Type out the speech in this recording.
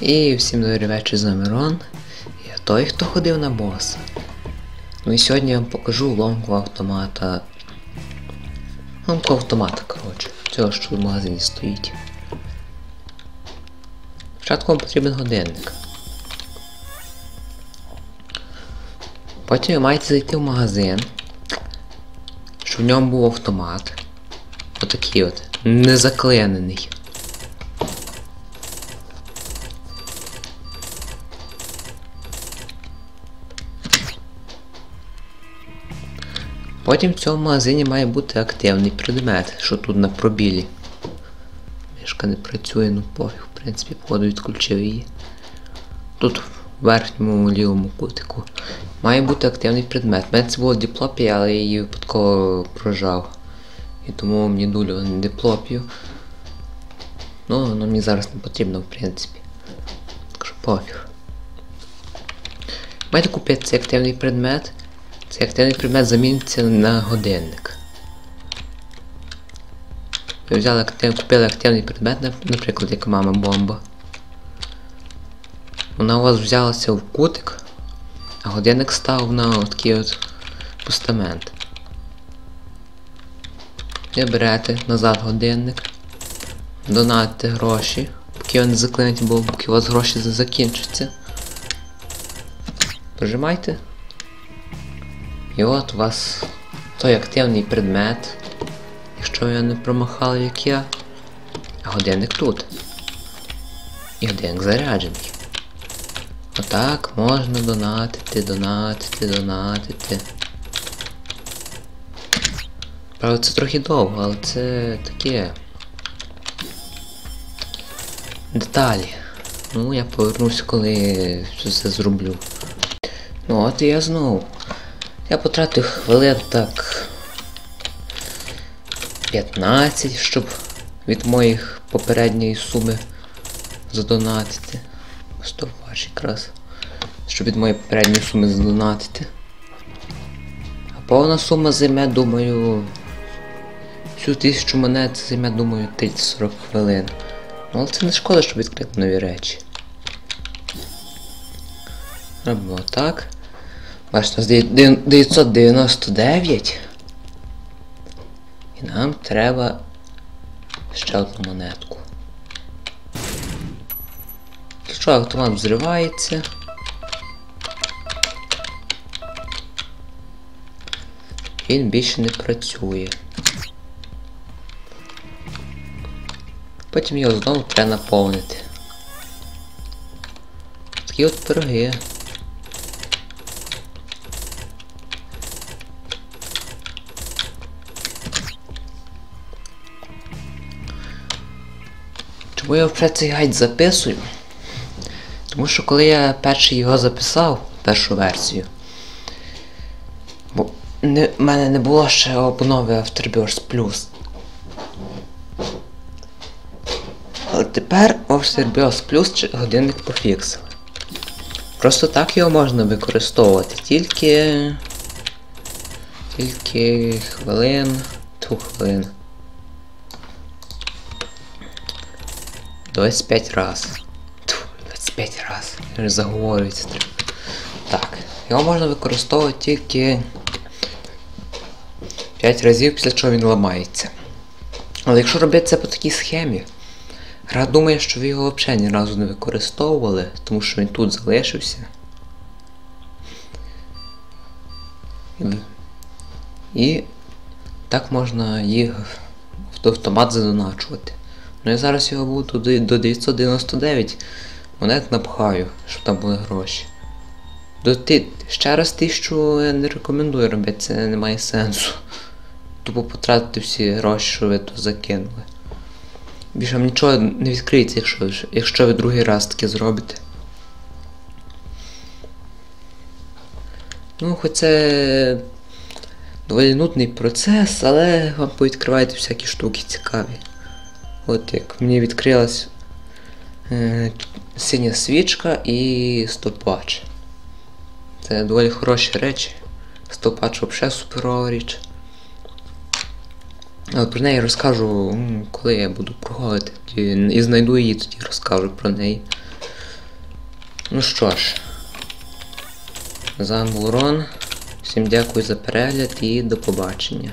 І всім добрий вечір з вами Рон. Я той, хто ходив на боса. Ну і сьогодні я вам покажу ломку автомата. Ломку автомата, коротше. Цього, що в магазині стоїть. Спочатку вам потрібен годинник. Потім ви маєте зайти в магазин, щоб в ньому був автомат. Отакий от. Не Потім в цьому магазині має бути активний предмет, що тут на пробілі. Мішка не працює, ну пофіг, в принципі, походу відключив її. Тут в верхньому лівому кутику. Має бути активний предмет. У мене це було диплопія, але я її випадково прожав. І тому мені дулю не диплопію. Ну, воно мені зараз не потрібно, в принципі. Так що пофіг. Маєте купити цей активний предмет. Цей активний предмет заміниться на годинник. Ви взяли актив, купили активний предмет, наприклад, як мама бомба. Вона у вас взялася в кутик, а годинник став на такий от постамент. Ви берете назад годинник, донатите гроші, поки ви не заклинете, бо поки у вас гроші закінчаться. Прожимайте. І от у вас той активний предмет, якщо ви не промахали, як я, годинник тут. І годинник заряджений. Отак можна донатити, донатити, донатити. Правда, це трохи довго, але це таке. Деталі. Ну, я повернусь, коли все це зроблю. Ну от і я знову. Я потратив хвилин так 15, щоб від моїх попередньої суми задонатити. 100 ваш якраз. Щоб від моєї попередньої суми задонатити. А повна сума займе, думаю. Всю тисячу монет займе, думаю, 30-40 хвилин. Ну але це не шкода, щоб відкрити нові речі. Робимо так. Бачите, нас 999. І нам треба ще одну монетку. Якщо автомат взривається. Він більше не працює. Потім його знову треба наповнити. Такі от пироги. Чому я вже цей гайд записую? Тому що коли я перший його записав, першу версію, бо не, в мене не було ще обнови Afterbirds Plus. Але тепер Afterbirds Plus годинник пофіксили. Просто так його можна використовувати, тільки... Тільки хвилин... Ту хвилин. 25 раз. Тьфу, 25 раз. Я заговорюється треба. Так. Його можна використовувати тільки 5 разів, після чого він ламається. Але якщо робити це по такій схемі, гра думає, що ви його взагалі ні разу не використовували, тому що він тут залишився. І так можна їх в автомат задоначувати. Ну я зараз його буду до 999 монет напхаю, щоб там були гроші. До ти... Ще раз тисячу я не рекомендую робити, це не має сенсу. Тупо потратити всі гроші, що ви тут закинули. Більше вам нічого не відкриється, якщо, якщо ви другий раз таке зробите. Ну, хоч це доволі нудний процес, але вам повідкриваєте всякі штуки цікаві. От як мені відкрилась е, синя свічка і стопач. Це доволі хороші речі. Стопач взагалі суперова річ. Але про неї розкажу, коли я буду проходити. І знайду її, тоді розкажу про неї. Ну що ж. З вами. Всім дякую за перегляд і до побачення.